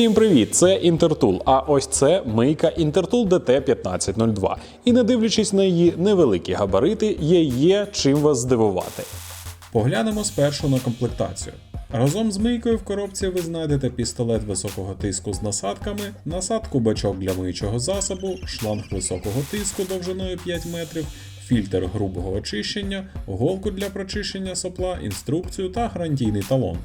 Всім привіт! Це Інтертул. А ось це мийка Інтертул DT1502. І не дивлячись на її невеликі габарити, є є чим вас здивувати. Поглянемо спершу на комплектацію. Разом з мийкою в коробці ви знайдете пістолет високого тиску з насадками, насадку бачок для миючого засобу, шланг високого тиску довжиною 5 метрів, фільтр грубого очищення, голку для прочищення сопла, інструкцію та гарантійний талон.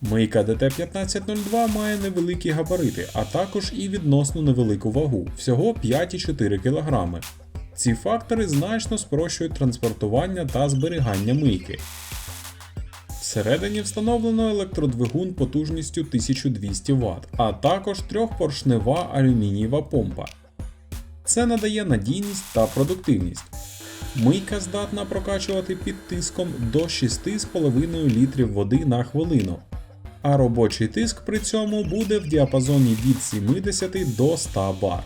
Мийка DT1502 має невеликі габарити, а також і відносно невелику вагу всього 5,4 кг. Ці фактори значно спрощують транспортування та зберігання мийки. Всередині встановлено електродвигун потужністю 1200 Вт, а також трьохпоршнева алюмінієва помпа. Це надає надійність та продуктивність. Мийка здатна прокачувати під тиском до 6,5 літрів води на хвилину, а робочий тиск при цьому буде в діапазоні від 70 до 100 бар.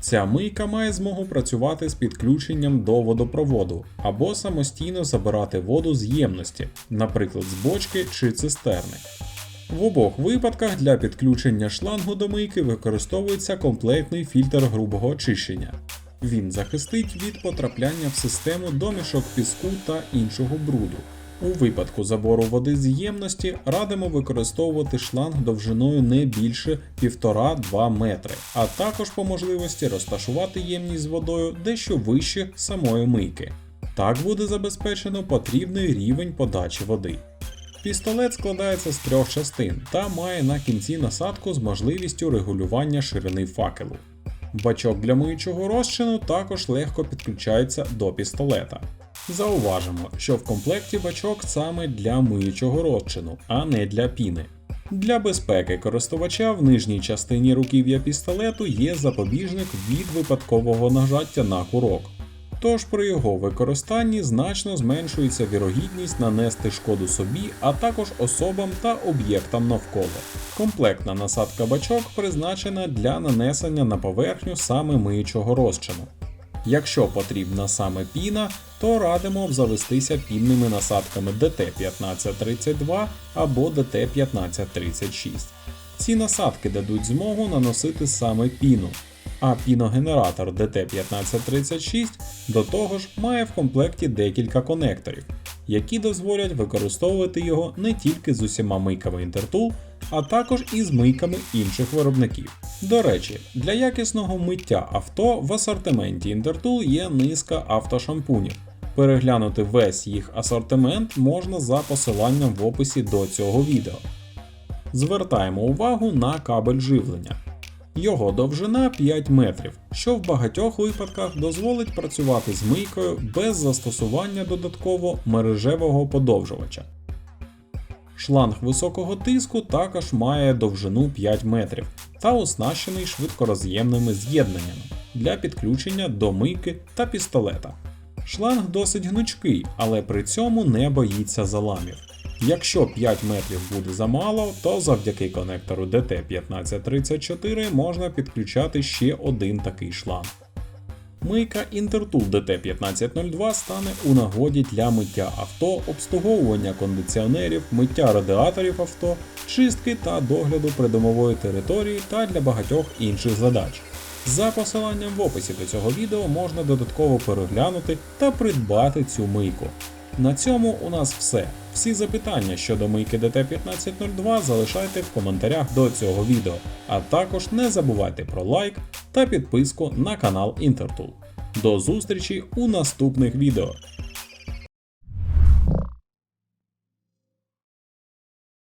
Ця мийка має змогу працювати з підключенням до водопроводу або самостійно забирати воду з ємності, наприклад, з бочки чи цистерни. В обох випадках для підключення шлангу до мийки використовується комплектний фільтр грубого очищення. Він захистить від потрапляння в систему домішок піску та іншого бруду. У випадку забору води з ємності радимо використовувати шланг довжиною не більше 1,5-2 метри, а також по можливості розташувати ємність з водою дещо вище самої мийки. Так буде забезпечено потрібний рівень подачі води. Пістолет складається з трьох частин та має на кінці насадку з можливістю регулювання ширини факелу. Бачок для миючого розчину також легко підключається до пістолета. Зауважимо, що в комплекті бачок саме для миючого розчину, а не для піни. Для безпеки користувача в нижній частині руків'я пістолету є запобіжник від випадкового нажаття на курок. Тож при його використанні значно зменшується вірогідність нанести шкоду собі, а також особам та об'єктам навколо. Комплектна насадка бачок призначена для нанесення на поверхню саме миючого розчину. Якщо потрібна саме піна, то радимо обзавестися пінними насадками DT1532 або DT1536. Ці насадки дадуть змогу наносити саме піну, а піногенератор DT1536 до того ж має в комплекті декілька конекторів, які дозволять використовувати його не тільки з усіма мийками Intertool, а також і з мийками інших виробників. До речі, для якісного миття авто в асортименті Intertool є низка автошампунів. Переглянути весь їх асортимент можна за посиланням в описі до цього відео. Звертаємо увагу на кабель живлення. Його довжина 5 метрів, що в багатьох випадках дозволить працювати з мийкою без застосування додатково мережевого подовжувача. Шланг високого тиску також має довжину 5 метрів та оснащений швидкороз'ємними з'єднаннями для підключення до мийки та пістолета. Шланг досить гнучкий, але при цьому не боїться заламів. Якщо 5 метрів буде замало, то завдяки конектору DT1534 можна підключати ще один такий шланг. Мийка Intertool DT1502 стане у нагоді для миття авто, обслуговування кондиціонерів, миття радіаторів авто, чистки та догляду придомової території та для багатьох інших задач. За посиланням в описі до цього відео можна додатково переглянути та придбати цю мийку. На цьому у нас все. Всі запитання щодо мийки DT1502 залишайте в коментарях до цього відео, а також не забувайте про лайк та підписку на канал Intertool. До зустрічі у наступних відео.